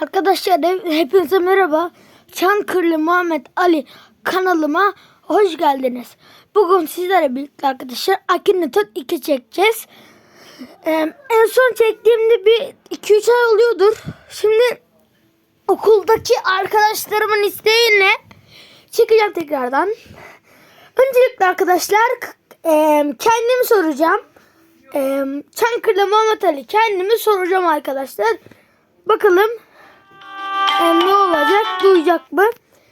Arkadaşlar hepinize merhaba. Çankırlı Muhammed Ali kanalıma hoş geldiniz. Bugün sizlerle birlikte arkadaşlar Akhenaton 2 çekeceğiz. Ee, en son çektiğimde bir 2-3 ay oluyordur. Şimdi okuldaki arkadaşlarımın isteğiyle çekeceğim tekrardan. Öncelikle arkadaşlar e, kendimi soracağım. E, Çankırlı Muhammed Ali kendimi soracağım arkadaşlar. Bakalım e, ne olacak duyacak mı?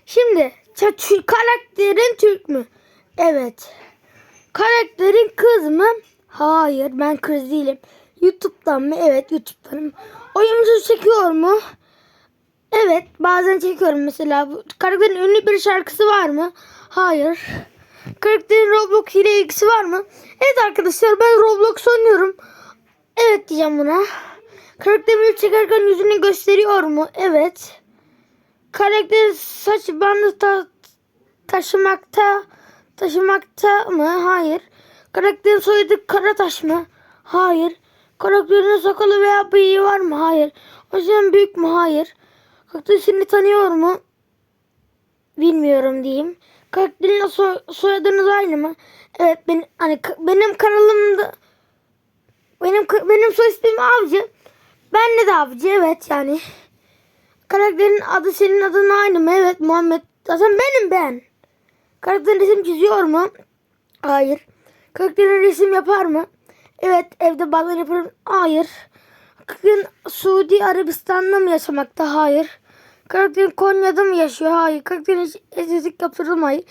Şimdi karakterin Türk mü? Evet. Karakterin kız mı? Hayır ben kız değilim. YouTube'dan mı? Evet YouTube'danım. Oyuncu çekiyor mu? Evet bazen çekiyorum mesela. Karakterin ünlü bir şarkısı var mı? Hayır. Karakterin Roblox ile ilgisi var mı? Evet arkadaşlar ben Roblox oynuyorum. Evet diyeceğim buna. Karakterimi çekerken yüzünü gösteriyor mu? Evet. Karakter saç bandı ta- taşımakta taşımakta mı? Hayır. Karakterin soyadı Karataş mı? Hayır. Karakterin sakalı veya bıyığı var mı? Hayır. O yüzden büyük mü? Hayır. Karakter seni tanıyor mu? Bilmiyorum diyeyim. Karakterinle soy, soyadınız aynı mı? Evet ben hani benim kanalımda benim benim soy ismim Avcı. Ben de Avcı evet yani. Karakterin adı senin adın aynı mı? Evet Muhammed. Zaten benim ben. Karakterin resim çiziyor mu? Hayır. Karakterin resim yapar mı? Evet evde bazen yaparım. Hayır. Karakterin Suudi Arabistan'da mı yaşamakta? Hayır. Karakterin Konya'da mı yaşıyor? Hayır. Karakterin estetik yaptırır mı? Hayır.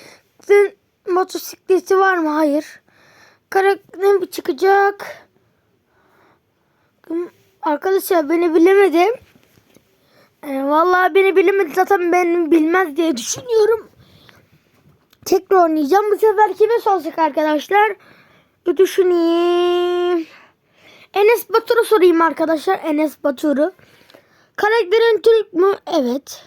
Karakterin motosikleti var mı? Hayır. Karakterin bir çıkacak. Arkadaşlar beni bilemedi. Ee, vallahi beni bilemedi zaten beni bilmez diye düşünüyorum. Tekrar oynayacağım. Bu sefer kime soracak arkadaşlar? Bir düşüneyim. Enes Batur'u sorayım arkadaşlar. Enes Batur'u. Karakterin Türk mü? Evet.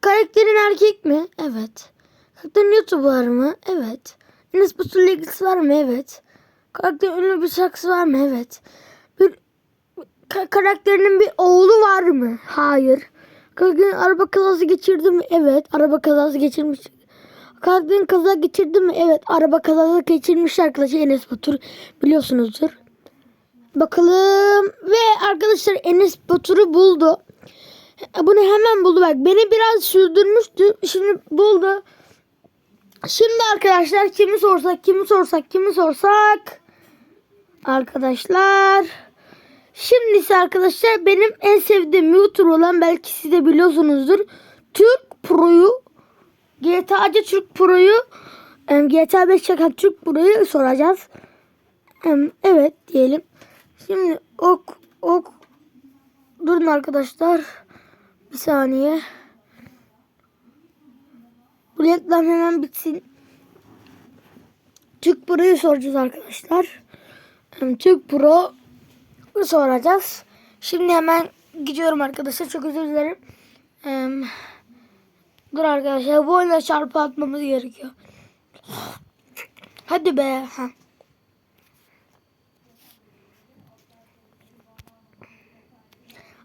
Karakterin erkek mi? Evet. Karakterin YouTuber mı? Evet. Enes Batur'la ilgisi var mı? Evet. Karakterin ünlü bir şarkısı var mı? Evet. Karakterinin bir oğlu var mı? Hayır. Karakterin araba kazası geçirdi mi? Evet. Araba kazası geçirmiş. Karakterin kaza geçirdi mi? Evet. Araba kazası geçirmiş arkadaşlar Enes Batur. Biliyorsunuzdur. Bakalım. Ve arkadaşlar Enes Batur'u buldu. Bunu hemen buldu. Bak beni biraz sürdürmüştü. Şimdi buldu. Şimdi arkadaşlar kimi sorsak, kimi sorsak, kimi sorsak. Arkadaşlar. Şimdi ise arkadaşlar benim en sevdiğim YouTuber olan belki siz de biliyorsunuzdur. Türk Pro'yu GTA'cı Türk Pro'yu GTA 5 çeken Türk Pro'yu soracağız. Evet diyelim. Şimdi ok ok durun arkadaşlar. Bir saniye. Bu reklam hemen bitsin. Türk Pro'yu soracağız arkadaşlar. Türk Pro soracağız. Şimdi hemen gidiyorum arkadaşlar. Çok özür dilerim. Ee, dur arkadaşlar. Bu oyuna çarpı atmamız gerekiyor. Hadi be. Ha.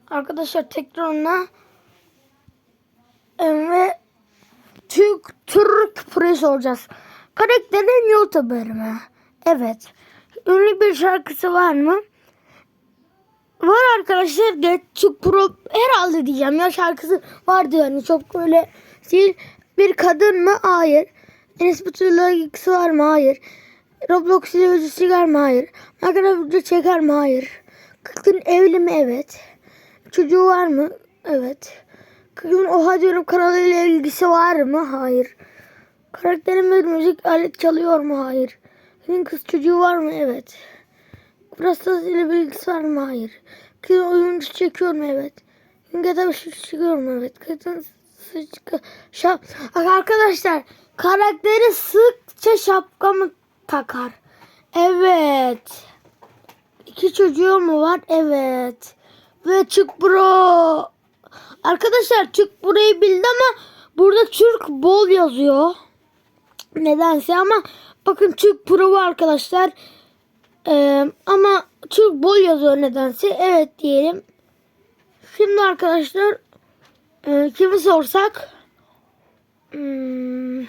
Arkadaşlar tekrar ona ve Türk Türk Pro soracağız. Karakterin YouTuber mı? Evet. Ünlü bir şarkısı var mı? Var arkadaşlar Getçuk Pro herhalde diyeceğim ya şarkısı vardı yani çok böyle değil. Bir kadın mı? Hayır. Enes Batur'la ilgisi var mı? Hayır. Roblox ile yüzü sigar mı? Hayır. Minecraft video çeker mi? Hayır. Kızın evli mi? Evet. Çocuğu var mı? Evet. Kızın oha diyorum kanalıyla ilgisi var mı? Hayır. Karakterin bir müzik alet çalıyor mu? Hayır. Kızın kız çocuğu var mı? Evet. Burası ile bilgisi var mı? Hayır. Kızın oyuncu çekiyor mu? Evet. GTA 5 çıkıyor mu? Evet. Kızın sıçka... Şap... Arkadaşlar karakteri sıkça şapka mı takar? Evet. İki çocuğu mu var? Evet. Ve Türk Bro. Arkadaşlar Türk burayı bildi ama burada Türk bol yazıyor. Nedense ama bakın Türk Pro arkadaşlar. Ee, ama Türk bol yazıyor nedense. Evet diyelim. Şimdi arkadaşlar Ee, kimi sorsak? Hmm.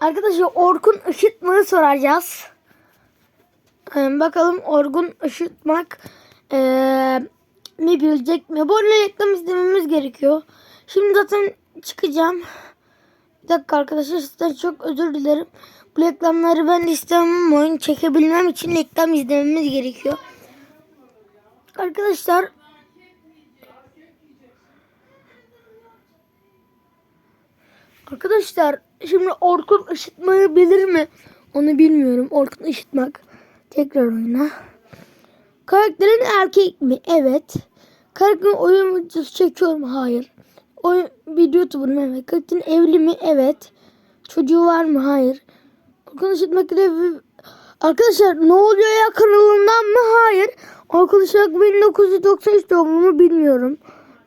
Arkadaşlar Orkun Işıtmak'ı soracağız. Ee, bakalım Orkun Işıtmak ee, mi bilecek mi? Bu arada reklam izlememiz gerekiyor. Şimdi zaten çıkacağım. Bir dakika arkadaşlar sizden çok özür dilerim. Bu reklamları ben istemem oyun çekebilmem için reklam izlememiz gerekiyor. Arkadaşlar Arkadaşlar şimdi Orkun ışıtmayı bilir mi? Onu bilmiyorum. Orkun ışıtmak. Tekrar oyna. Karakterin erkek mi? Evet. Karakterin oyun videosu çekiyor mu? Hayır. Oyun bir YouTuber mı? Evet. Karakterin evli mi? Evet. Çocuğu var mı? Hayır. Orkun ışıtmak ile Arkadaşlar ne oluyor ya kanalından mı? Hayır. Orkun Işıtmak 1993 doğumlu bilmiyorum.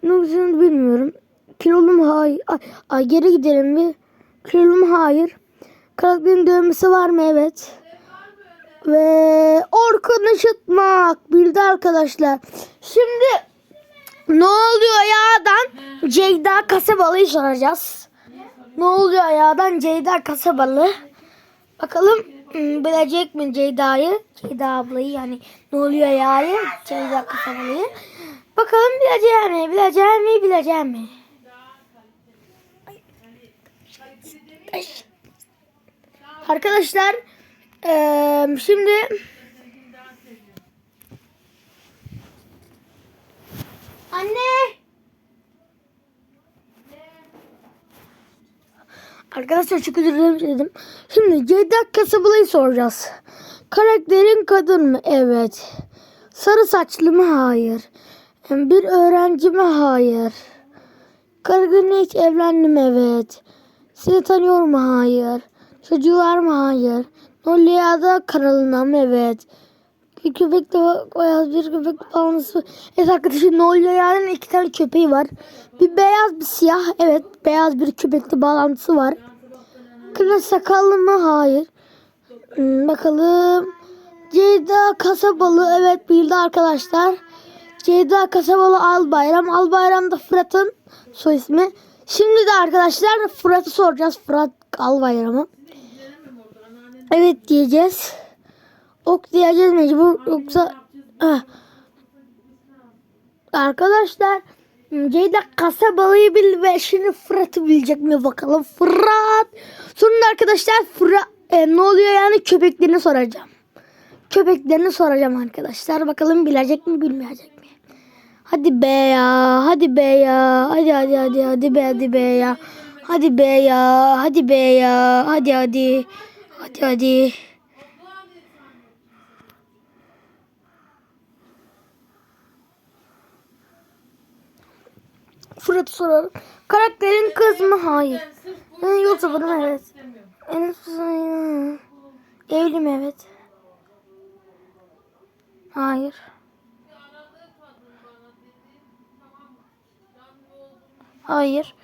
1993 bilmiyorum. Kilolu mu? Hayır. Ay, ay geri gidelim bir. Kilolu mu? Hayır. Karakterin dövmesi var mı? Evet. Ve Orkun Işıtmak bildi arkadaşlar. Şimdi ne oluyor yağdan Ceyda Kasabalı'yı soracağız. Ne oluyor yağdan Ceyda Kasabalı? Bakalım hmm, bilecek mi Ceyda'yı? Ceyda ablayı yani ne oluyor yağı? Ceyda Kasabalı'yı. Bakalım bilecek mi? Bilecek mi? Bilecek mi? Arkadaşlar şimdi Anne Arkadaşlar çok özür dilerim dedim. Şimdi Ceyda Kasabalı'yı soracağız. Karakterin kadın mı? Evet. Sarı saçlı mı? Hayır. Bir öğrenci mi? Hayır. Karakterin hiç evlendi mi? Evet. Seni tanıyor mu? Hayır. Çocuğu var mı? Hayır. Nolya'da kanalına mı? Evet. Bir köpek de beyaz bir köpek bağlantısı. Evet arkadaşlar Nolya'nın iki tane köpeği var. Bir beyaz bir siyah. Evet beyaz bir köpekli bağlantısı var. Kına sakallı mı? Hayır. Hmm, bakalım. Ceyda Kasabalı. Evet bildi arkadaşlar. Ceyda Kasabalı Albayram. Albayram da Fırat'ın soy ismi. Şimdi de arkadaşlar Fırat'ı soracağız. Fırat Albayram'ı. Evet diyeceğiz. Ok diyeceğiz mecbur yoksa Ah. Arkadaşlar Ceyda kasabalıyı bil ve şimdi Fırat'ı bilecek mi bakalım? Fırat! Sonra arkadaşlar Fırat e, ne oluyor yani? Köpeklerini soracağım. Köpeklerini soracağım arkadaşlar. Bakalım bilecek mi bilmeyecek mi? Hadi be ya hadi be ya. Hadi hadi hadi hadi be hadi be ya. Hadi be ya hadi be ya. Hadi hadi. Hadi hadi Fırat soralım. Karakterin kız mı? Hayır. Ee, yoksa bunu evet. En Evli mi? Evet. Hayır. Hayır.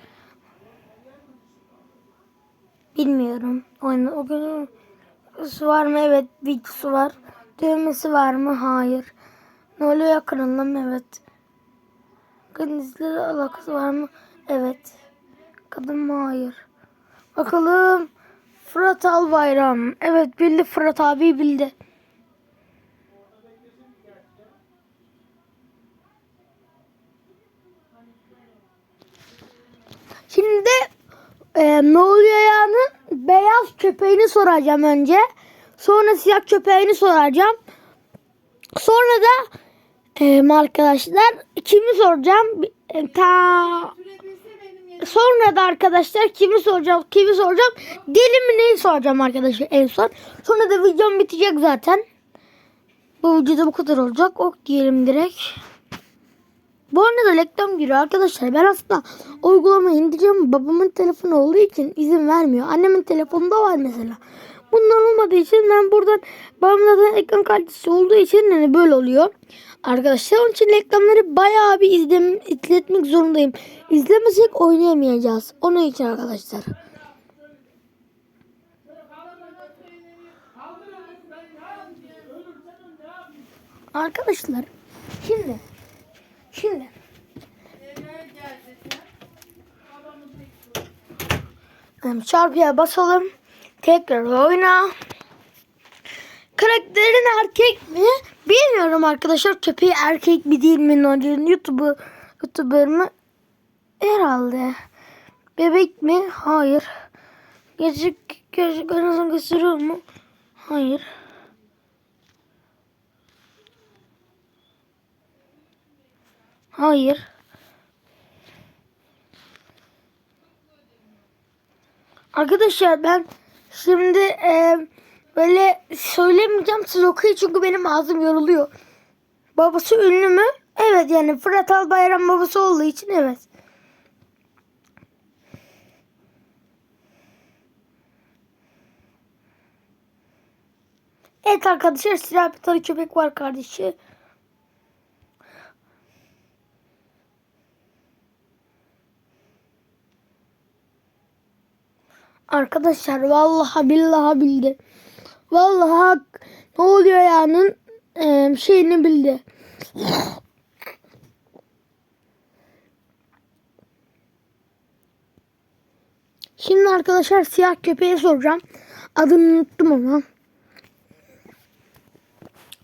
Bilmiyorum. Oyunu o gün su var mı? Evet. Videosu var. Dövmesi var mı? Hayır. Ne oluyor kanalına mı? Evet. Denizle alakası var mı? Evet. Kadın mı? Hayır. Bakalım. Fırat Albayram. Evet bildi Fırat abi bildi. Şimdi e, ne? Beyaz köpeğini soracağım önce. Sonra siyah köpeğini soracağım. Sonra da e, arkadaşlar kimi soracağım? E, ta Sonra da arkadaşlar kimi soracağım? Kimi soracağım? Deli mi neyi soracağım arkadaşlar en son. Sonra da videom bitecek zaten. Bu videoda bu kadar olacak. Ok diyelim direkt. Bu arada reklam giriyor arkadaşlar. Ben aslında uygulamayı indireceğim. Babamın telefonu olduğu için izin vermiyor. Annemin telefonunda var mesela. Bunlar olmadığı için ben buradan babamın zaten ekran kalitesi olduğu için hani böyle oluyor. Arkadaşlar onun için reklamları bayağı bir izlem, izletmek zorundayım. İzlemesek oynayamayacağız. Onun için arkadaşlar. Arkadaşlar şimdi Şimdi çarpıya basalım. Tekrar oyna. Karakterin erkek mi? Bilmiyorum arkadaşlar. Köpeği erkek mi değil mi? Nodi'nin YouTube'u YouTuber mı? Herhalde. Bebek mi? Hayır. Gerçek gerçek arasını gösteriyor mu? Hayır. Hayır. Arkadaşlar ben şimdi e, böyle söylemeyeceğim siz okuyun çünkü benim ağzım yoruluyor. Babası ünlü mü? Evet yani Fırat Albayrak babası olduğu için evet. Evet arkadaşlar silah bir tane köpek var kardeşi. Arkadaşlar vallahi billahi bildi. Vallahi ne oluyor ya'nın eee, şeyini bildi. Şimdi arkadaşlar siyah köpeğe soracağım. Adını unuttum ama.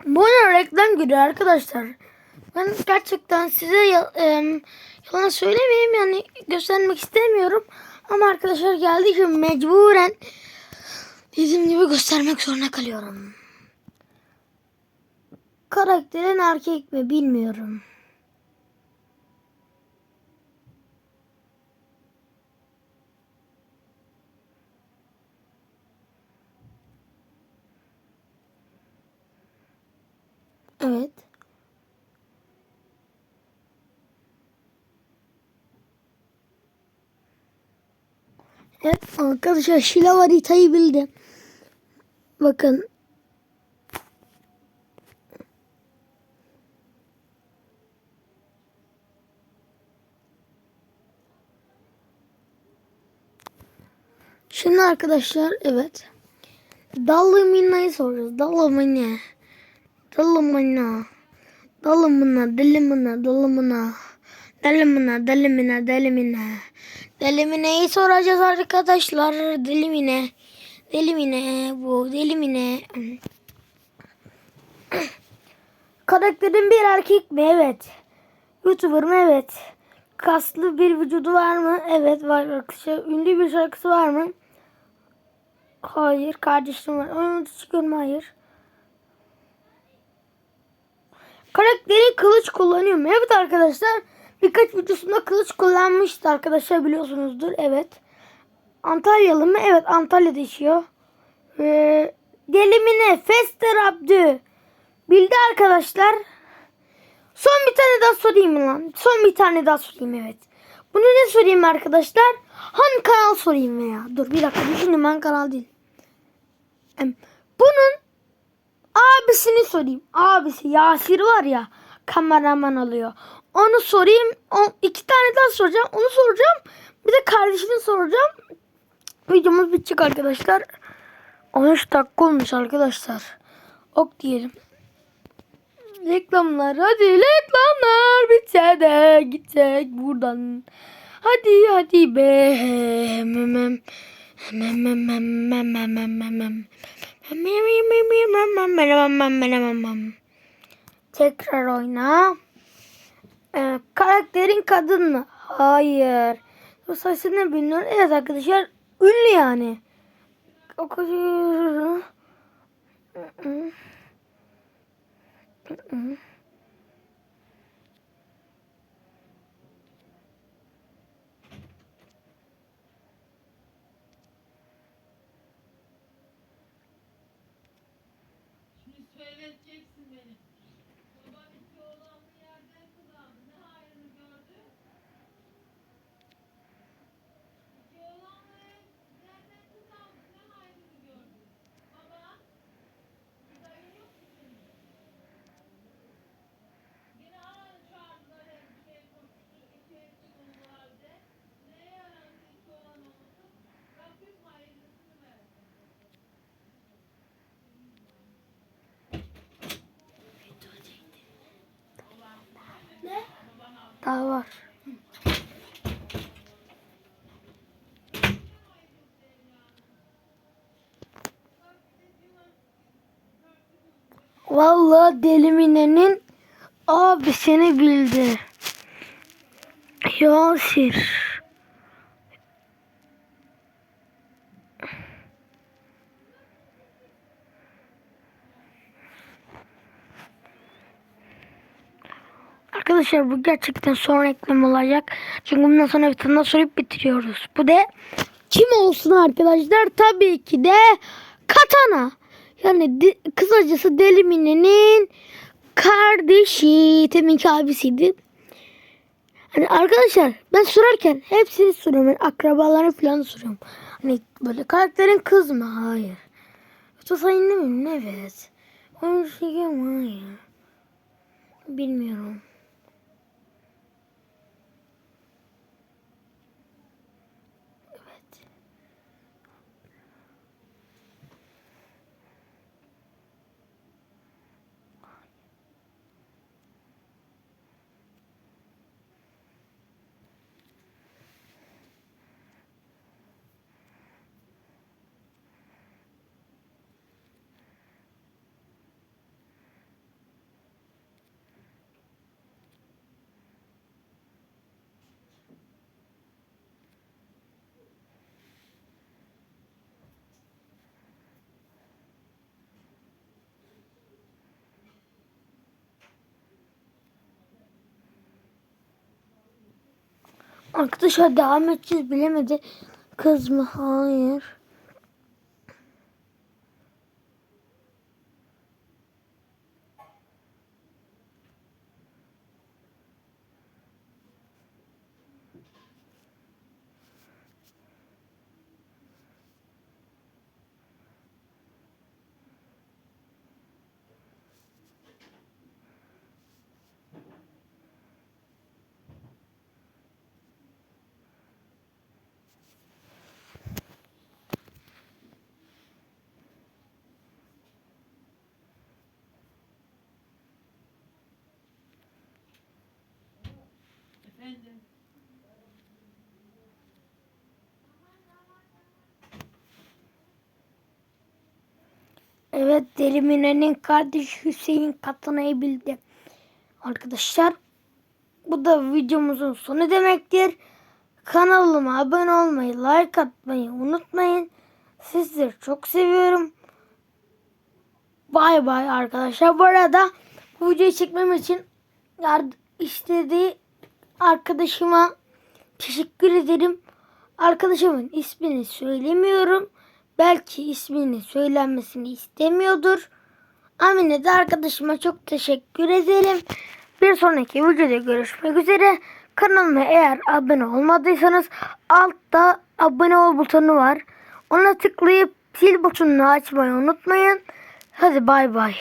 Bu ne reklam giriyor arkadaşlar. Ben gerçekten size yalan söylemeyeyim yani göstermek istemiyorum. Ama arkadaşlar geldiği için mecburen dediğim gibi göstermek zorunda kalıyorum. Karakterin erkek mi bilmiyorum. Evet. Evet arkadaşlar Şila haritayı bildi. Bakın. Şimdi arkadaşlar evet. Dallımina'yı soracağız. Dallamina. Dallamina. Dallamina. Dalimina. Dalimina. Dalimina. Dalimina. Dalimina. Delimine'yi soracağız arkadaşlar. Delimine. Delimine bu. Delimine. Karakterin bir erkek mi? Evet. Youtuber mı? Evet. Kaslı bir vücudu var mı? Evet var arkadaşlar. Ünlü bir şarkısı var mı? Hayır. Kardeşim var. Onu çıkıyorum. Hayır. Karakteri kılıç kullanıyor mu? Evet arkadaşlar. Birkaç videosunda kılıç kullanmıştı arkadaşlar biliyorsunuzdur. Evet. Antalyalı mı? Evet Antalya'da yaşıyor. Ee, Delimine Fester Abdü. Bildi arkadaşlar. Son bir tane daha sorayım lan? Son bir tane daha sorayım evet. Bunu ne sorayım arkadaşlar? Hangi kanal sorayım veya? Dur bir dakika düşündüm ben kanal değil. Bunun abisini sorayım. Abisi Yasir var ya kameraman alıyor. Onu sorayım. O, iki tane daha soracağım. Onu soracağım. Bir de kardeşini soracağım. Videomuz bitecek arkadaşlar. 13 dakika olmuş arkadaşlar. Ok diyelim. Reklamlar hadi reklamlar bitse de gitsek buradan. Hadi hadi be. Memem. Tekrar oyna. Ee, karakterin kadın mı? Hayır. Bu sesini bilmiyorum. Evet arkadaşlar ünlü yani. O beni. Daha var. Vallahi Deli Mine'nin abisini bildi. Yasir. Arkadaşlar bu gerçekten son reklam olacak. Çünkü bundan sonra bir tane sorup bitiriyoruz. Bu da kim olsun arkadaşlar? Tabii ki de Katana. Yani di- kısacası Deli Mine'nin kardeşi. Teminki abisiydi. Hani arkadaşlar ben sorarken hepsini soruyorum. Yani akrabalarını falan soruyorum. Hani böyle karakterin kız mı? Hayır. Yoksa sayın mi? Evet. Onun şey mi? Hayır. Bilmiyorum. Arkadaşlar devam edeceğiz bilemedi. Kız mı? Hayır. Evet Deli Mine'nin kardeşi Hüseyin Katana'yı bildi. Arkadaşlar bu da videomuzun sonu demektir. Kanalıma abone olmayı, like atmayı unutmayın. Sizleri çok seviyorum. Bay bay arkadaşlar. Bu arada bu videoyu çekmem için istediği arkadaşıma teşekkür ederim. Arkadaşımın ismini söylemiyorum. Belki ismini söylenmesini istemiyordur. Amine de arkadaşıma çok teşekkür ederim. Bir sonraki videoda görüşmek üzere. Kanalıma eğer abone olmadıysanız altta abone ol butonu var. Ona tıklayıp zil butonunu açmayı unutmayın. Hadi bay bay.